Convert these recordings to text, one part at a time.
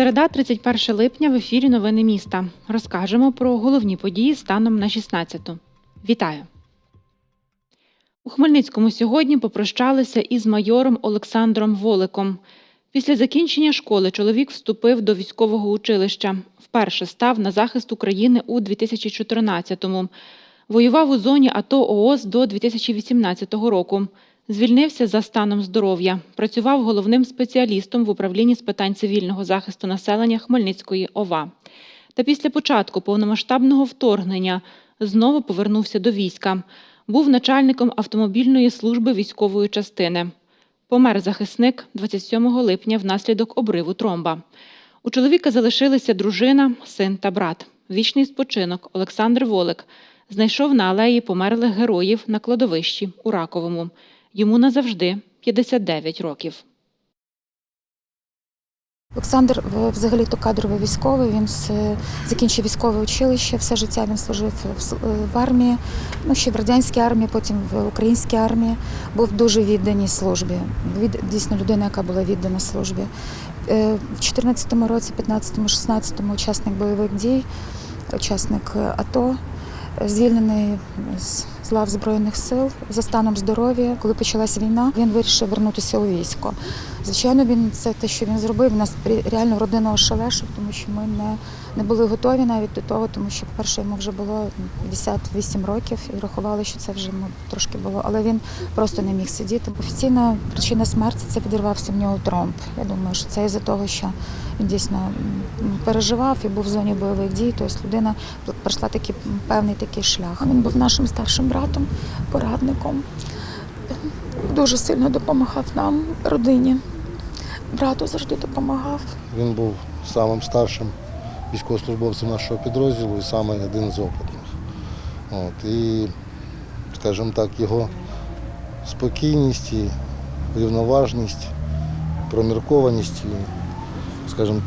Середа, 31 липня в ефірі Новини міста. Розкажемо про головні події станом на 16-ту. Вітаю! У Хмельницькому сьогодні попрощалися із майором Олександром Воликом. Після закінчення школи чоловік вступив до військового училища. Вперше став на захист України у 2014-му. Воював у зоні АТО ООС до 2018 року. Звільнився за станом здоров'я. Працював головним спеціалістом в управлінні з питань цивільного захисту населення Хмельницької ОВА. Та після початку повномасштабного вторгнення знову повернувся до війська. Був начальником автомобільної служби військової частини. Помер захисник 27 липня внаслідок обриву тромба. У чоловіка залишилися дружина, син та брат. Вічний спочинок Олександр Волик знайшов на алеї померлих героїв на кладовищі у Раковому. Йому назавжди 59 років. Олександр взагалі-то кадровий військовий. Він закінчив військове училище. Все життя він служив в, армії, ну ще в радянській армії, потім в українській армії. Був дуже відданій службі. Від дійсно людина, яка була віддана службі. Е, В 14-му році, 15-му, 16-му учасник бойових дій, учасник АТО, звільнений з з Збройних сил за станом здоров'я. Коли почалась війна, він вирішив вернутися у військо. Звичайно, він це те, що він зробив, нас реально родина ошелешив, тому що ми не, не були готові навіть до того, тому що, по-перше, йому вже було 58 років і рахували, що це вже ну, трошки було. Але він просто не міг сидіти. Офіційна причина смерті це підірвався в нього тромб. Я думаю, що це із-за того, що він дійсно переживав і був в зоні бойових дій. Тобто людина пройшла такий певний такий шлях. Він був нашим старшим братом, порадником. Дуже сильно допомагав нам, родині. Брату завжди допомагав. Він був самим старшим військовослужбовцем нашого підрозділу і саме один з опитних. От, і, скажімо так, його спокійність і рівноважність, проміркованість і, скажімо,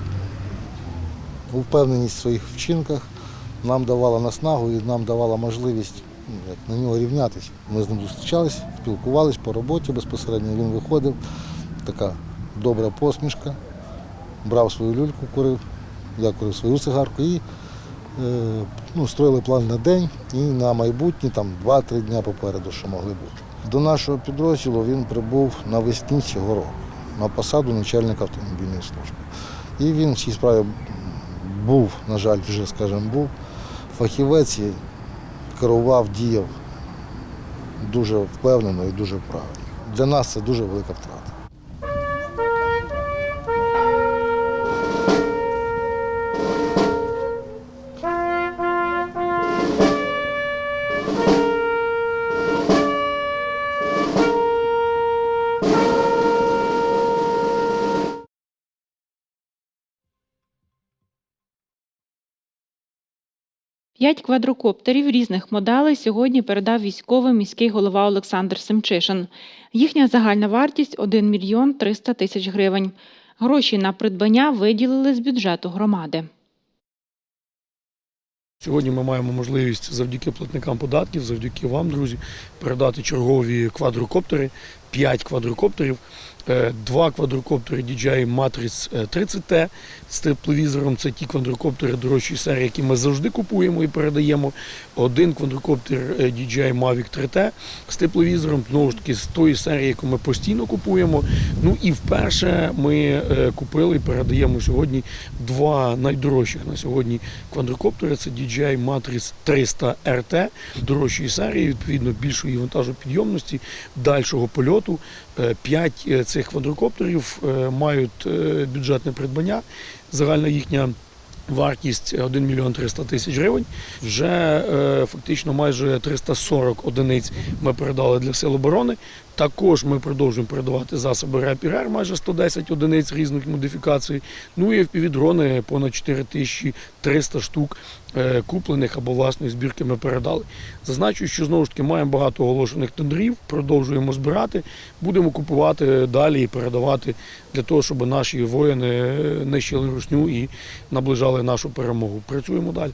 впевненість в своїх вчинках нам давала наснагу і нам давала можливість на нього рівнятися. Ми з ним зустрічались, спілкувались по роботі безпосередньо. Він виходив, така добра посмішка, брав свою люльку, курив, я курив свою цигарку і е, ну, строїли план на день і на майбутнє, там 2-3 дні попереду, що могли бути. До нашого підрозділу він прибув навесні цього року на посаду начальника автомобільної служби. І він в цій справі був, на жаль, вже, скажімо, був фахівець керував, діяв дуже впевнено і дуже правильно. Для нас це дуже велика втрата. П'ять квадрокоптерів різних моделей сьогодні передав військовий міський голова Олександр Семчишин. Їхня загальна вартість 1 мільйон 300 тисяч гривень. Гроші на придбання виділили з бюджету громади. Сьогодні ми маємо можливість завдяки платникам податків, завдяки вам, друзі, передати чергові квадрокоптери, 5 квадрокоптерів, е, два квадрокоптери DJI Matrix 30T з тепловізором. Це ті квадрокоптери дорожчої серії, які ми завжди купуємо і передаємо. Один квадрокоптер е, DJI Mavic 3T з тепловізором, знову ж таки, з тої серії, яку ми постійно купуємо. Ну і вперше ми е, купили і передаємо сьогодні два найдорожчих на сьогодні квадрокоптери. Це DJI Matrix 300 RT дорожчої серії, відповідно більшої вантажопідйомності, дальшого польоту. Е, П'ять е, цих квадрокоптерів е, мають бюджетне придбання. Загальна їхня Вартість 1 мільйон 300 тисяч гривень. Вже фактично майже 340 одиниць ми передали для сил оборони. Також ми продовжуємо передавати засоби РЕП-РЕР, майже 110 одиниць різних модифікацій. Ну і впівдрони понад 4300 штук куплених або власної збірки ми передали. Зазначу, що знову ж таки маємо багато оголошених тендерів, продовжуємо збирати, будемо купувати далі і передавати для того, щоб наші воїни е, нищили русню і наближали нашу перемогу. Працюємо далі.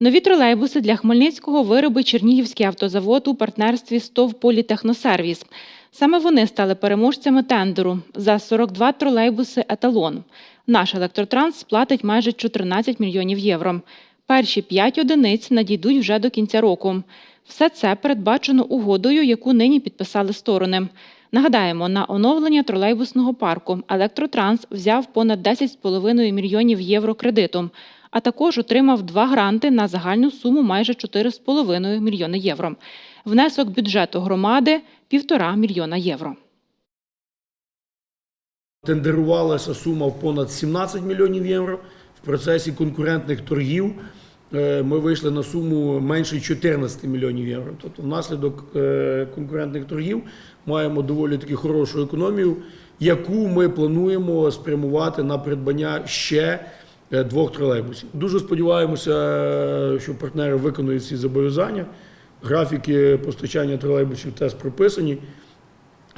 Нові тролейбуси для Хмельницького виробить Чернігівський автозавод у партнерстві з ТОВ «Політехносервіс». Саме вони стали переможцями тендеру за 42 тролейбуси «Еталон». Наш електротранс сплатить майже 14 мільйонів євро. Перші 5 одиниць надійдуть вже до кінця року. Все це передбачено угодою, яку нині підписали сторони. Нагадаємо, на оновлення тролейбусного парку електротранс взяв понад 10,5 мільйонів євро кредиту, а також отримав два гранти на загальну суму майже 4,5 мільйони євро. Внесок бюджету громади – 1,5 мільйона євро. Тендерувалася сума в понад 17 мільйонів євро. В процесі конкурентних торгів е, ми вийшли на суму менше 14 мільйонів євро. Тобто, внаслідок е, конкурентних торгів маємо доволі таки хорошу економію, яку ми плануємо спрямувати на придбання ще е, двох тролейбусів. Дуже сподіваємося, що партнери виконують ці зобов'язання. Графіки постачання тролейбусів теж прописані.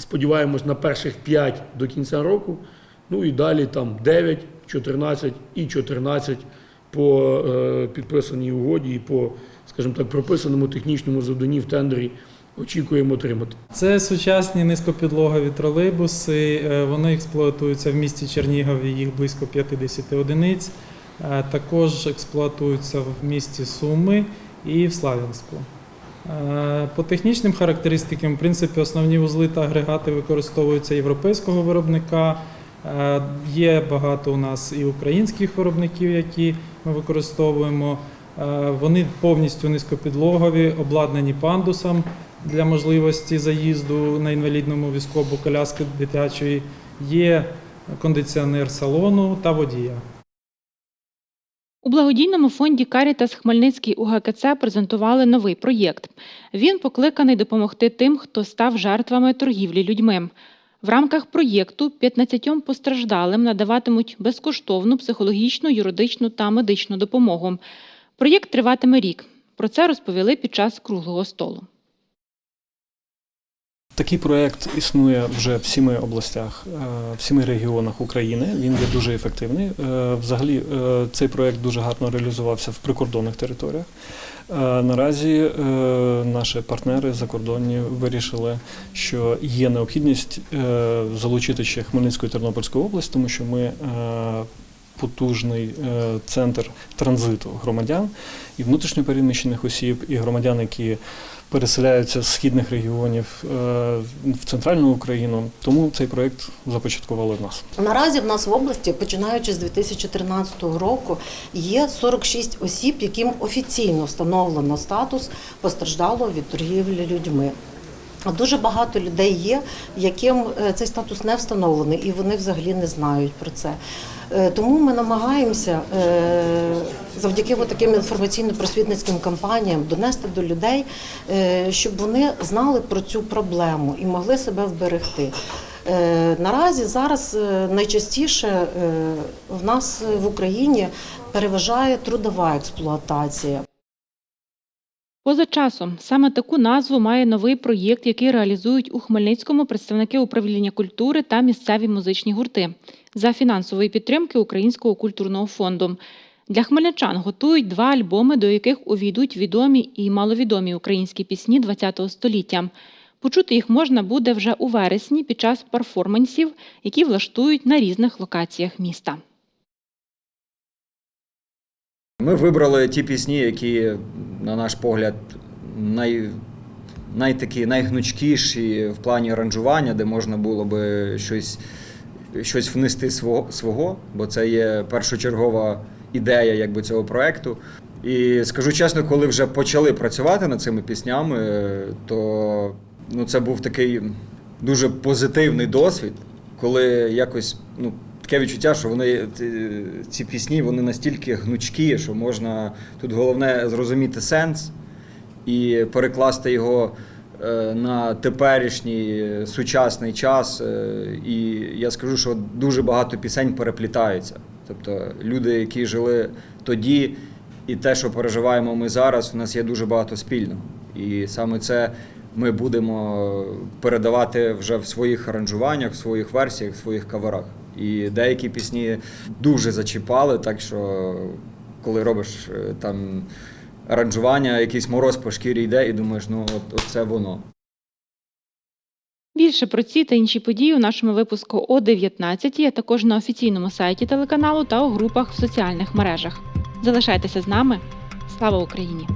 Сподіваємось на перших 5 до кінця року. Ну і далі там 9, 14 і 14 по е, підписаній угоді і по, скажімо так, прописаному технічному завданні в тендері очікуємо отримати. Це сучасні низькопідлогові тролейбуси. е, Вони експлуатуються в місті Чернігові, їх близько 50 одиниць. Е, Також експлуатуються в місті Суми і в Славянську. Е, По технічним характеристикам, в принципі, основні вузли та агрегати використовуються європейського виробника. Е, Є багато у нас і українських виробників, які ми використовуємо. Е, Вони повністю низькопідлогові, обладнані пандусом для можливості заїзду на інвалідному візку або коляски дитячої. Є кондиціонер салону та водія. У благодійному фонді Карітас Хмельницький УГКЦ презентували новий проєкт. Він покликаний допомогти тим, хто став жертвами торгівлі людьми. В рамках проєкту 15 постраждалим надаватимуть безкоштовну психологічну, юридичну та медичну допомогу. Проєкт триватиме рік. Про це розповіли під час круглого столу. Такий проект існує вже в сіми областях, е, в сіми регіонах України. Він є дуже ефективний. Е, Взагалі, е, цей проект дуже гарно реалізувався в прикордонних територіях. Наразі наші партнери закордонні вирішили, що є необхідність залучити ще Хмельницьку і Тернопільську область, тому що ми потужний центр транзиту громадян і внутрішньопереміщених осіб, і громадян, які переселяються з східних регіонів е, в центральну Україну. Тому цей проект започаткували в нас. Наразі в нас в області, починаючи з 2013 року, є 46 осіб, яким офіційно встановлено статус постраждалого від торгівлі людьми. Дуже багато людей є, яким е, цей статус не встановлений, і вони взагалі не знають про це. Е, Тому ми намагаємося е, завдяки таким інформаційно-просвітницьким кампаніям донести до людей, щоб вони знали про цю проблему і могли себе вберегти. Наразі зараз найчастіше в нас в Україні переважає трудова експлуатація. Поза часом саме таку назву має новий проєкт, який реалізують у Хмельницькому представники управління культури та місцеві музичні гурти за фінансової підтримки Українського культурного фонду. Для хмельничан готують два альбоми, до яких увійдуть відомі і маловідомі українські пісні ХХ століття. Почути їх можна буде вже у вересні під час перформансів, які влаштують на різних локаціях міста. Ми вибрали ті пісні, які, на наш погляд, най, найтакі, найгнучкіші в плані аранжування, де можна було би щось, щось внести свого, свого, бо це є першочергова ідея якби, цього проекту. І скажу чесно, коли вже почали працювати над цими піснями, то ну, це був такий дуже позитивний досвід, коли якось ну, таке відчуття, що вони ці пісні вони настільки гнучкі, що можна тут головне зрозуміти сенс і перекласти його е, на теперішній е, сучасний час. Е, І я скажу, що дуже багато пісень переплітаються. Тобто люди, які жили тоді, і те, що переживаємо ми зараз, у нас є дуже багато спільного. І саме це ми будемо передавати вже в своїх аранжуваннях, в своїх версіях, в своїх каверах. І деякі пісні дуже зачіпали, так що коли робиш е, там аранжування, якийсь мороз по шкірі йде, і думаєш, ну от, от це воно. Більше про ці та інші події у нашому випуску о 19, а також на офіційному сайті телеканалу та у групах в соціальних мережах. Залишайтеся з нами. Слава Україні!